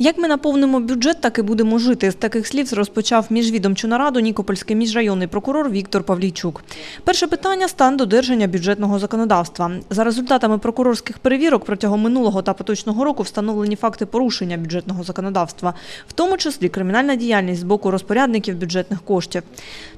Як ми наповнимо бюджет, так і будемо жити. З таких слів розпочав міжвідомчу нараду Нікопольський міжрайонний прокурор Віктор Павлійчук. Перше питання стан додержання бюджетного законодавства. За результатами прокурорських перевірок протягом минулого та поточного року встановлені факти порушення бюджетного законодавства, в тому числі кримінальна діяльність з боку розпорядників бюджетних коштів.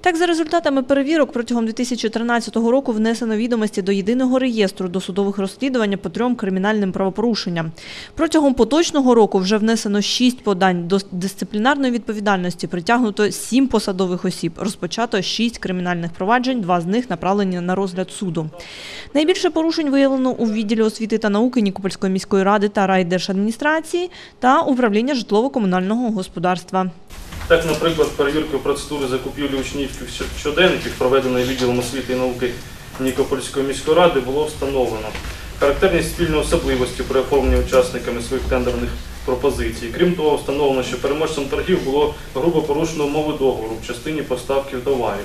Так, за результатами перевірок протягом 2013 року внесено відомості до єдиного реєстру досудових розслідувань по трьом кримінальним правопорушенням. Протягом поточного року вже внесено шість подань до дисциплінарної відповідальності, притягнуто сім посадових осіб, розпочато шість кримінальних проваджень, два з них направлені на розгляд суду. Найбільше порушень виявлено у відділі освіти та науки Нікопольської міської ради та райдержадміністрації та управління житлово-комунального господарства. Так, наприклад, перевіркою процедури закупівлі учнівських щоденників, проведеної відділом освіти і науки Нікопольської міської ради, було встановлено характерні спільні особливості при оформленні учасниками своїх тендерних пропозицій. Крім того, встановлено, що переможцем торгів було грубо порушено умови договору в частині поставки товарів.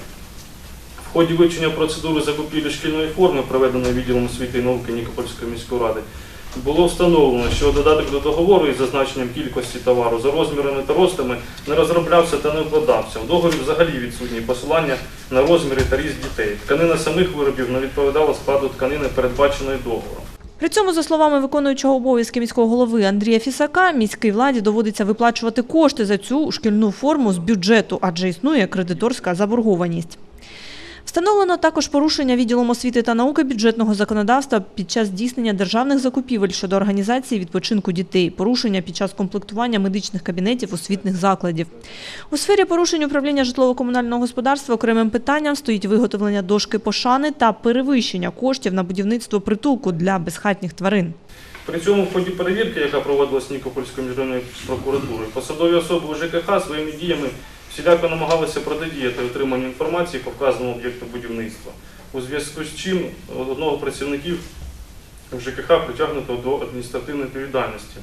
В ході вивчення процедури закупівлі шкільної форми, проведеної відділом освіти і науки Нікопольської міської ради, було встановлено, що додаток до договору із зазначенням кількості товару за розмірами та ростами не розроблявся та не укладався. В договорі взагалі відсутні посилання на розміри та ріст дітей. Тканина самих виробів не відповідала складу тканини, передбаченої договором. При цьому, за словами виконуючого обов'язки міського голови Андрія Фісака, міській владі доводиться виплачувати кошти за цю шкільну форму з бюджету, адже існує кредиторська заборгованість. Встановлено також порушення відділом освіти та науки бюджетного законодавства під час здійснення державних закупівель щодо організації відпочинку дітей, порушення під час комплектування медичних кабінетів освітних закладів. У сфері порушень управління житлово-комунального господарства окремим питанням стоїть виготовлення дошки пошани та перевищення коштів на будівництво притулку для безхатніх тварин. При цьому в ході перевірки, яка проводилась Нікопольською міжнародною прокуратурою, посадові особи УЖКХ своїми діями всіляко намагалися протидіяти отриманню інформації по вказаному об'єкту будівництва. У зв'язку з чим одного з працівників ЖКХ притягнуто до адміністративної відповідальності,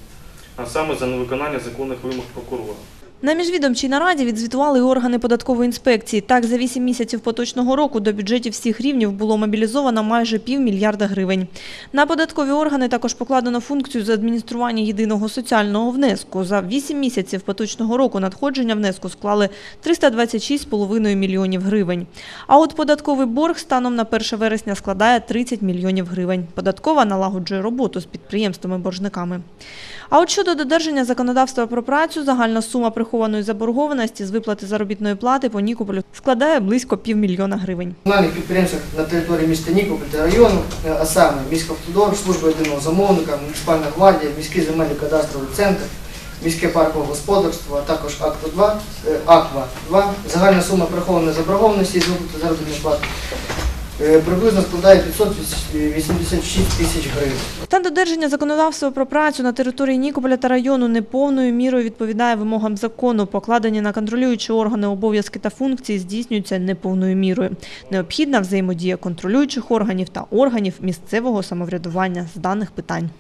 а саме за невиконання законних вимог прокурора. На міжвідомчій нараді відзвітували і органи податкової інспекції. Так, за 8 місяців поточного року до бюджетів всіх рівнів було мобілізовано майже півмільярда гривень. На податкові органи також покладено функцію з адміністрування єдиного соціального внеску. За 8 місяців поточного року надходження внеску склали 326,5 мільйонів гривень. А от податковий борг станом на 1 вересня складає 30 мільйонів гривень. Податкова налагоджує роботу з підприємствами-боржниками. А от щодо додержання законодавства про працю, загальна сума прихованої заборгованості з виплати заробітної плати по Нікополю складає близько півмільйона гривень. комунальних підприємствах на території міста Нікополь та району, е, а саме міськавтодор, служба єдиного замовника, муніципальна гвардія, міський земельний кадастровий центр, міське паркове господарство, а також Аква 2, е, Аква 2. Загальна сума прихованої заборгованості з виплати заробітної плати приблизно складає 586 тисяч гривень. Та додержання законодавства про працю на території Нікополя та району неповною мірою відповідає вимогам закону. Покладені на контролюючі органи обов'язки та функції здійснюються неповною мірою. Необхідна взаємодія контролюючих органів та органів місцевого самоврядування з даних питань.